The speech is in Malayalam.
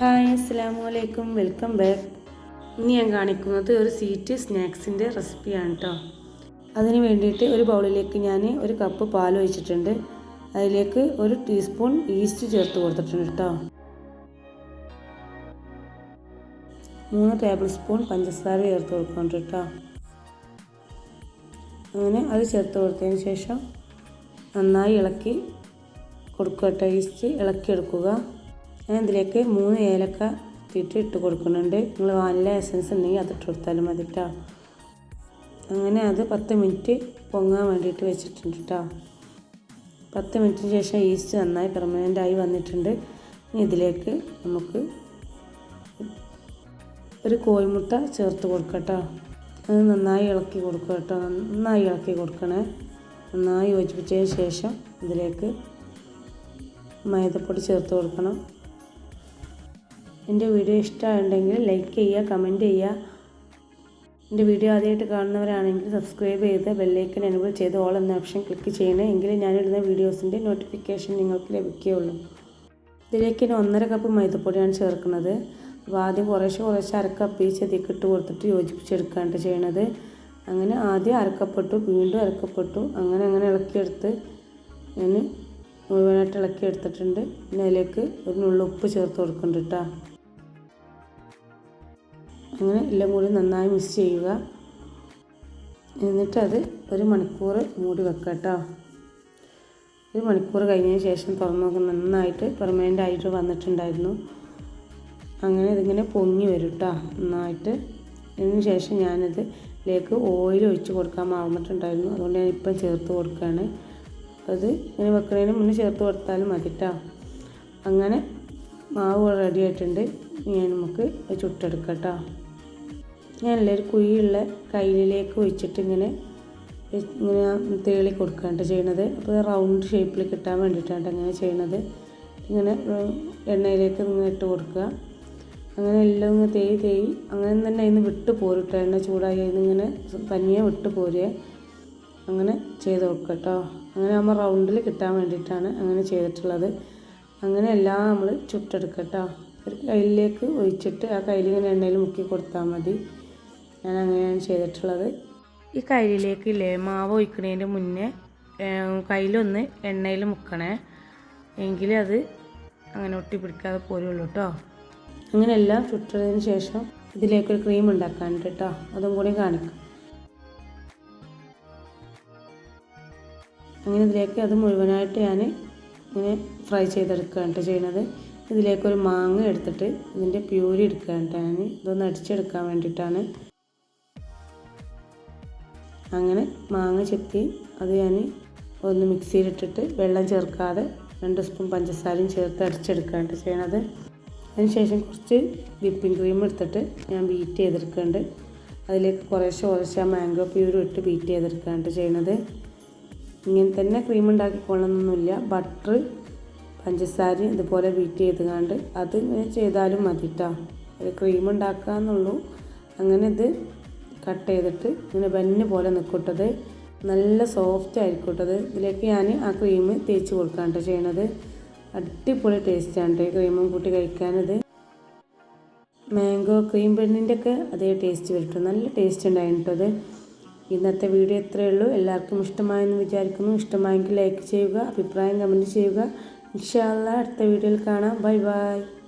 ഹായ് അസ്സാമു അലൈക്കും വെൽക്കം ബാക്ക്. ഇന്ന് ഞാൻ കാണിക്കുന്നത് ഒരു സീറ്റ് സ്നാക്സിന്റെ റെസിപ്പിയാണ് കേട്ടോ അതിന് വേണ്ടിയിട്ട് ഒരു ബൗളിലേക്ക് ഞാൻ ഒരു കപ്പ് പാൽ ഒഴിച്ചിട്ടുണ്ട്. അതിലേക്ക് ഒരു ടീസ്പൂൺ ഈസ്റ്റ് ചേർത്ത് കൊടുത്തിട്ടുണ്ട് കേട്ടോ മൂന്ന് ടേബിൾ സ്പൂൺ പഞ്ചസാര ചേർത്ത് കൊടുക്കുന്നുണ്ട് കേട്ടോ അങ്ങനെ അത് ചേർത്ത് കൊടുത്തതിന് ശേഷം നന്നായി ഇളക്കി കൊടുക്കുക ഈസ്റ്റ് ഇളക്കിയെടുക്കുക ഞാൻ ഇതിലേക്ക് മൂന്ന് ഏലക്ക ഇട്ടിട്ട് ഇട്ട് കൊടുക്കുന്നുണ്ട്. നിങ്ങൾ വാനില എസൻസ് ഉണ്ടെങ്കിൽ അതിട്ട് കൊടുത്താലും മതി കേട്ടോ അങ്ങനെ അത് പത്ത് മിനിറ്റ് പൊങ്ങാൻ വേണ്ടിയിട്ട് വെച്ചിട്ടുണ്ട് കേട്ടോ പത്ത് മിനിറ്റിന് ശേഷം ഈസ്റ്റ് നന്നായി പെർമനന്റ് ആയി വന്നിട്ടുണ്ട്. ഇനി ഇതിലേക്ക് നമുക്ക് ഒരു കോഴിമുട്ട ചേർത്ത് കൊടുക്കട്ടോ അത് നന്നായി ഇളക്കി കൊടുക്കുക കേട്ടോ നന്നായി ഇളക്കി കൊടുക്കണേ. നന്നായി യോജിപ്പിച്ചതിന് ശേഷം ഇതിലേക്ക് മൈദപ്പൊടി ചേർത്ത് കൊടുക്കണം. എന്റെ വീഡിയോ ഇഷ്ടമുണ്ടെങ്കിൽ ലൈക്ക് ചെയ്യുക കമന്റ് ചെയ്യുക. എന്റെ വീഡിയോ ആദ്യമായിട്ട് കാണുന്നവരാണെങ്കിൽ സബ്സ്ക്രൈബ് ചെയ്ത് ബെല്ലൈക്കൻ എനബിൾ ചെയ്ത് ഓൾ എന്ന ഓപ്ഷൻ ക്ലിക്ക് ചെയ്യണേ. എങ്കിൽ ഞാനിടുന്ന വീഡിയോസിന്റെ നോട്ടിഫിക്കേഷൻ നിങ്ങൾക്ക് ലഭിക്കുകയുള്ളൂ. ഇതിലേക്ക് ഇനി ഒന്നര കപ്പ് മൈദപ്പൊടിയാണ് ചേർക്കുന്നത്. അപ്പോൾ ആദ്യം കുറേശ്ശെ കുറേശ്ശെ അരക്കപ്പ് ഈ ചെതിക്ക് ഇട്ട് കൊടുത്തിട്ട് യോജിപ്പിച്ചെടുക്കാണ്ട് ചെയ്യണത്. അങ്ങനെ ആദ്യം അരക്കപ്പെട്ടു വീണ്ടും അരക്കപ്പെട്ടു അങ്ങനെ അങ്ങനെ ഇളക്കിയെടുത്ത് ഞാൻ മുഴുവനായിട്ട് ഇളക്കി എടുത്തിട്ടുണ്ട്. പിന്നെ അതിലേക്ക് ഒരു നുള്ളു ഉപ്പ് ചേർത്ത് കൊടുക്കുന്നുണ്ട് കേട്ടോ. അങ്ങനെ എല്ലാം കൂടി നന്നായി മിക്സ് ചെയ്യുക. എന്നിട്ടത് ഒരു മണിക്കൂർ മൂടി വെക്കുക കേട്ടോ. ഒരു മണിക്കൂർ കഴിഞ്ഞതിന് ശേഷം തുറന്ന് നോക്കി നന്നായിട്ട് പെർമനന്റ് ആയിട്ട് വന്നിട്ടുണ്ടായിരുന്നു. അങ്ങനെ ഇതിങ്ങനെ പൊങ്ങി വരും കേട്ടോ നന്നായിട്ട്. അതിന് ശേഷം ഞാനത് ഇതിലേക്ക് ഓയിൽ ഒഴിച്ച് കൊടുക്കാൻ മറന്നിട്ടുണ്ടായിരുന്നു. അതുകൊണ്ട് ഞാൻ ഇപ്പം ചേർത്ത് കൊടുക്കുകയാണ്. അത് ഇങ്ങനെ വെക്കുന്നതിന് മുന്നേ ചേർത്ത് കൊടുത്താലും മതി കേട്ടോ അങ്ങനെ മാവ് റെഡി ആയിട്ടുണ്ട്. ഞാൻ നമുക്ക് ചുട്ടെടുക്കാം കേട്ടോ ഞാൻ ഒരു കുഴിയുള്ള കയ്യിലേക്ക് ഒഴിച്ചിട്ട് ഇങ്ങനെ ഇങ്ങനെ തേളി കൊടുക്കുകയാണ് ചെയ്യണത്. അപ്പോൾ റൗണ്ട് ഷേപ്പിൽ കിട്ടാൻ വേണ്ടിയിട്ടാണ് അങ്ങനെ ചെയ്യണത്. ഇങ്ങനെ എണ്ണയിലേക്ക് ഇങ്ങനെ ഇട്ട് കൊടുക്കുക. അങ്ങനെ എല്ലാം ഇങ്ങനെ തേയി തേയി അങ്ങനെ തന്നെ അതിന് വിട്ട് പോരിട്ട്. എണ്ണ ചൂടായി അതിന് ഇങ്ങനെ തനിയെ വിട്ട് പോരുക. അങ്ങനെ ചെയ്ത് നോക്കുക കേട്ടോ. അങ്ങനെ നമ്മൾ റൗണ്ടിൽ കിട്ടാൻ വേണ്ടിയിട്ടാണ് അങ്ങനെ ചെയ്തിട്ടുള്ളത്. അങ്ങനെ എല്ലാം നമ്മൾ ചുട്ടെടുക്കുക കേട്ടോ. ഒരു കയ്യിലേക്ക് ഒഴിച്ചിട്ട് ആ കയ്യിൽ ഇങ്ങനെ എണ്ണയിൽ മുക്കി കൊടുത്താൽ മതി. ഞാൻ അങ്ങനെയാണ് ചെയ്തിട്ടുള്ളത്. ഈ കയ്യിലേക്ക് ഇല്ലേ മാവ് ഒഴിക്കുന്നതിന്റെ മുന്നേ കയ്യിലൊന്ന് എണ്ണയിൽ മുക്കണേ. എങ്കിലേ അത് അങ്ങനെ ഒട്ടി പിടിക്കാതെ പോരുള്ളൂ കേട്ടോ. അങ്ങനെ എല്ലാം ചുട്ടതിന് ശേഷം ഇതിലേക്കൊരു ക്രീം ഉണ്ടാക്കാനുണ്ട് കേട്ടോ. അതും കൂടി കാണിക്കാം. അങ്ങനെ ഇതിലേക്ക് അത് മുഴുവനായിട്ട് ഞാൻ ഇങ്ങനെ ഫ്രൈ ചെയ്തെടുക്കുകയാണ് ചെയ്യണത്. ഇതിലേക്കൊരു മാങ്ങ എടുത്തിട്ട് ഇതിന്റെ പ്യൂരി എടുക്കുകയാണ് ഞാൻ ഇതൊന്ന് അടിച്ചെടുക്കാൻ വേണ്ടിയിട്ടാണ്. അങ്ങനെ മാങ്ങ ചെത്തി അത് ഞാൻ ഒന്ന് മിക്സിയിലിട്ടിട്ട് വെള്ളം ചേർക്കാതെ രണ്ട് സ്പൂൺ പഞ്ചസാരയും ചേർത്ത് അടിച്ചെടുക്കുകയാണ് ചെയ്യണത്. അതിനുശേഷം കുറച്ച് വിപ്പിംഗ് ക്രീം എടുത്തിട്ട് ഞാൻ ബീറ്റ് ചെയ്തെടുക്കുന്നുണ്ട് അതിലേക്ക് കുറേശ്ശെ കുറേശ്ശെ മാംഗോ പ്യൂരും ഇട്ട് ബീറ്റ് ചെയ്തെടുക്കുകയാണ് ചെയ്യണത്. ഇങ്ങനെ തന്നെ ക്രീം ഉണ്ടാക്കിക്കൊള്ളണമെന്നൊന്നുമില്ല ബട്ടർ പഞ്ചസാര ഇതുപോലെ ബീറ്റ് ചെയ്ത് കണ്ട് അത് ഇങ്ങനെ ചെയ്താലും മതി കേട്ടോ ഒരു ക്രീം ഉണ്ടാക്കുക എന്നുള്ളൂ അങ്ങനെ ഇത് കട്ട് ചെയ്തിട്ട് ഇങ്ങനെ ബന്ന് പോലെ നിൽക്കട്ടത് നല്ല സോഫ്റ്റ് ആയിരിക്കട്ടത്. ഇതിലേക്ക് ഞാൻ ആ ക്രീം തേച്ച് കൊടുക്കാണ്ട് ചെയ്യണത്. അടിപൊളി ടേസ്റ്റാണ് ഈ ക്രീമും കൂട്ടി കഴിക്കാനത്. മാംഗോ ക്രീം ബണ്ണിന്റെ ഒക്കെ അതേ ടേസ്റ്റ് വരും നല്ല ടേസ്റ്റ് ഉണ്ടായിട്ടത് ഇന്നത്തെ വീഡിയോ ഇത്രയേ ഉള്ളൂ. എല്ലാവർക്കും ഇഷ്ടമായെന്ന് വിചാരിക്കുന്നു. ഇഷ്ടമായെങ്കിൽ ലൈക്ക് ചെയ്യുക അഭിപ്രായം കമന്റ് ചെയ്യുക. ഇൻഷാല്ല അടുത്ത വീഡിയോയിൽ കാണാം. Bye bye.